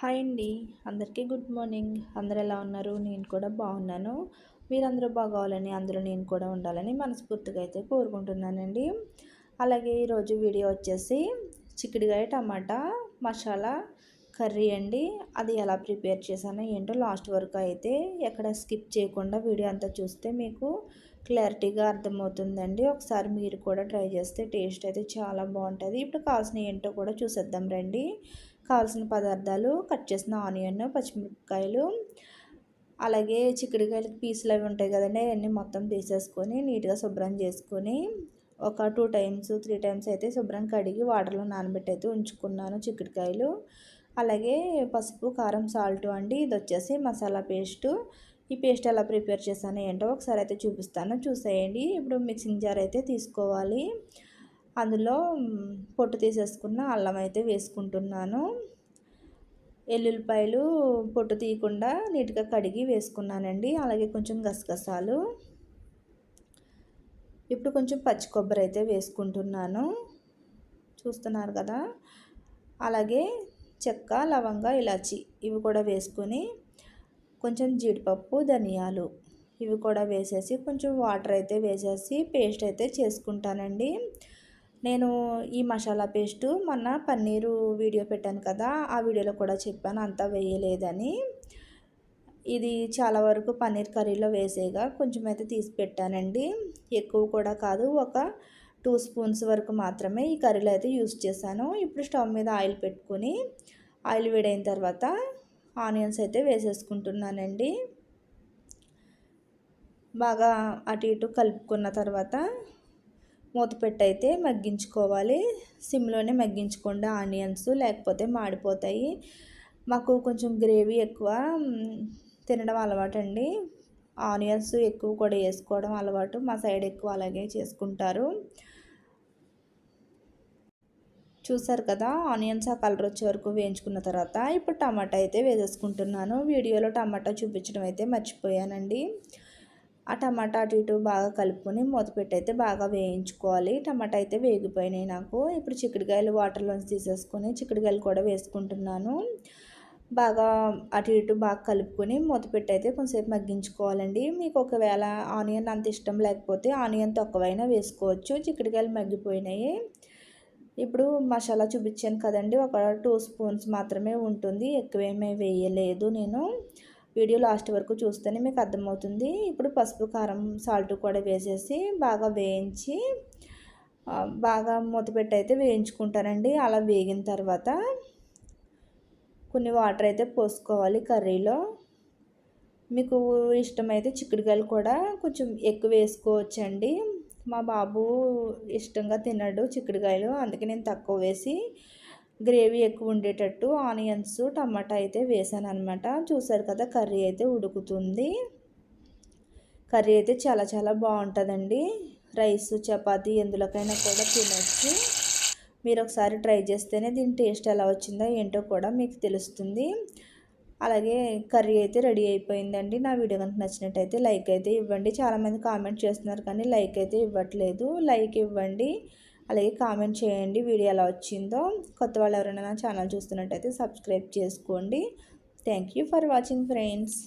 Hi అండి. అందరికీ good morning. అందరు ఎలా ఉన్నారు? నేను కూడా బాగున్నాను. మీరందరూ బాగోవాలని అందులో నేను కూడా ఉండాలని మనస్ఫూర్తిగా అయితే కోరుకుంటున్నానండి. అలాగే ఈరోజు వీడియో వచ్చేసి చిక్కుడుగాయ టమాటా మసాలా కర్రీ అండి. అది ఎలా ప్రిపేర్ చేశానో ఏంటో లాస్ట్ వరకు అయితే ఎక్కడ స్కిప్ చేయకుండా వీడియో అంతా చూస్తే మీకు క్లారిటీగా అర్థమవుతుందండి. ఒకసారి మీరు కూడా ట్రై చేస్తే టేస్ట్ అయితే చాలా బాగుంటుంది. ఇప్పుడు కావాల్సిన ఏంటో కూడా చూసేద్దాం రండి. కావాల్సిన పదార్థాలు కట్ చేసిన ఆనియన్ పచ్చిమిరపకాయలు అలాగే చిక్కుడుకాయలకి పీసులు అవి ఉంటాయి కదండి అవన్నీ మొత్తం తీసేసుకొని నీట్గా శుభ్రం చేసుకొని ఒక టూ టైమ్స్ త్రీ టైమ్స్ అయితే శుభ్రం కడిగి వాటర్లో నానబెట్టి అయితే ఉంచుకున్నాను చిక్కుడుకాయలు. అలాగే పసుపు కారం సాల్ట్ అండి ఇది వచ్చేసి మసాలా పేస్టు. ఈ పేస్ట్ ఎలా ప్రిపేర్ చేశాను ఏంటో ఒకసారి అయితే చూపిస్తాను. చూసేయండి. ఇప్పుడు మిక్సింగ్ జార్ అయితే తీసుకోవాలి. అందులో పొట్టు తీసేసుకున్న అల్లం అయితే వేసుకుంటున్నాను. ఎల్లుల్లిపాయలు పొట్టు తీయకుండా నీట్గా కడిగి వేసుకున్నానండి. అలాగే కొంచెం గసగసాలు. ఇప్పుడు కొంచెం పచ్చి కొబ్బరి అయితే వేసుకుంటున్నాను. చూస్తున్నారు కదా? అలాగే చెక్క లవంగ ఇలాచి ఇవి కూడా వేసుకొని కొంచెం జీడిపప్పు ధనియాలు ఇవి కూడా వేసేసి కొంచెం వాటర్ అయితే వేసేసి పేస్ట్ అయితే చేసుకుంటానండి. నేను ఈ మసాలా పేస్టు మొన్న పన్నీరు వీడియో పెట్టాను కదా ఆ వీడియోలో కూడా చెప్పాను అంతా వేయలేదని. ఇది చాలా వరకు పన్నీర్ కర్రీలో వేసేగా కొంచెం అయితే తీసి పెట్టానండి. ఎక్కువ కూడా కాదు ఒక టూ స్పూన్స్ వరకు మాత్రమే ఈ కర్రీలో అయితే యూస్ చేశాను. ఇప్పుడు స్టవ్ మీద ఆయిల్ పెట్టుకొని ఆయిల్ వేడైన తర్వాత ఆనియన్స్ అయితే వేసేసుకుంటున్నానండి. బాగా అటు ఇటు కలుపుకున్న తర్వాత మూత పెట్టయితే మగ్గించుకోవాలి. సిమ్లోనే మగ్గించుకోండి. ఆనియన్స్ లేకపోతే మాడిపోతాయి. మాకు కొంచెం గ్రేవీ ఎక్కువ తినడం అలవాటు అండి ఆనియన్స్ ఎక్కువ కూడా వేసుకోవడం అలవాటు. మా సైడ్ ఎక్కువ అలాగే చేసుకుంటారు. చూసారు కదా ఆనియన్స్ ఆ కలర్ వచ్చే వరకు వేయించుకున్న తర్వాత ఇప్పుడు టమాటా అయితే వేసేసుకుంటున్నాను. వీడియోలో టమాటా చూపించడం అయితే మర్చిపోయానండి. ఆ టమాటా అటు ఇటు బాగా కలుపుకొని మూతపెట్టి అయితే బాగా వేయించుకోవాలి. టమాటా అయితే వేగిపోయినాయి నాకు. ఇప్పుడు చిక్కుడుకాయలు వాటర్లోంచి తీసేసుకొని చిక్కుడుకాయలు కూడా వేసుకుంటున్నాను. బాగా అటు ఇటు బాగా కలుపుకొని మూతపెట్టి అయితే కొంచెంసేపు మగ్గించుకోవాలండి. మీకు ఒకవేళ ఆనియన్ అంత ఇష్టం లేకపోతే ఆనియన్ తక్కువైనా వేసుకోవచ్చు. చిక్కుడుకాయలు మగ్గిపోయినాయి. ఇప్పుడు మసాలా చూపించాను కదండి. ఒక టూ స్పూన్స్ మాత్రమే ఉంటుంది. ఎక్కువేమీ వేయలేదు నేను. వీడియో లాస్ట్ వరకు చూస్తేనే మీకు అర్థమవుతుంది. ఇప్పుడు పసుపు కారం సాల్ట్ కూడా వేసేసి బాగా వేయించి బాగా మూతపెట్టి అయితే వేయించుకుంటానండి. అలా వేగిన తర్వాత కొన్ని వాటర్ అయితే పోసుకోవాలి కర్రీలో. మీకు ఇష్టమైతే చిక్కుడుకాయలు కూడా కొంచెం ఎక్కువ వేసుకోవచ్చండి. మా బాబు ఇష్టంగా తినడు చిక్కుడుకాయలు అందుకే నేను తక్కువ వేసి గ్రేవీ ఎక్కువ ఉండేటట్టు ఆనియన్స్ టమాటా అయితే వేసాను అనమాట చూసారు కదా కర్రీ అయితే ఉడుకుతుంది. కర్రీ అయితే చాలా చాలా బాగుంటుందండి. రైస్ చపాతీ ఎందులోకైనా కూడా తినచ్చు. మీరు ఒకసారి ట్రై చేస్తేనే దీని టేస్ట్ ఎలా వచ్చిందో ఏంటో కూడా మీకు తెలుస్తుంది. అలాగే కర్రీ అయితే రెడీ అయిపోయిందండి. నా వీడియో కనుక నచ్చినట్టయితే లైక్ అయితే ఇవ్వండి. చాలామంది కామెంట్ చేస్తున్నారు కానీ లైక్ అయితే ఇవ్వట్లేదు. లైక్ ఇవ్వండి. అలాగే కామెంట్ చేయండి వీడియో ఎలా వచ్చిందో. కొత్త వాళ్ళు ఎవరైనా నా ఛానల్ చూస్తున్నట్టయితే సబ్స్క్రైబ్ చేసుకోండి. Thank you for watching friends.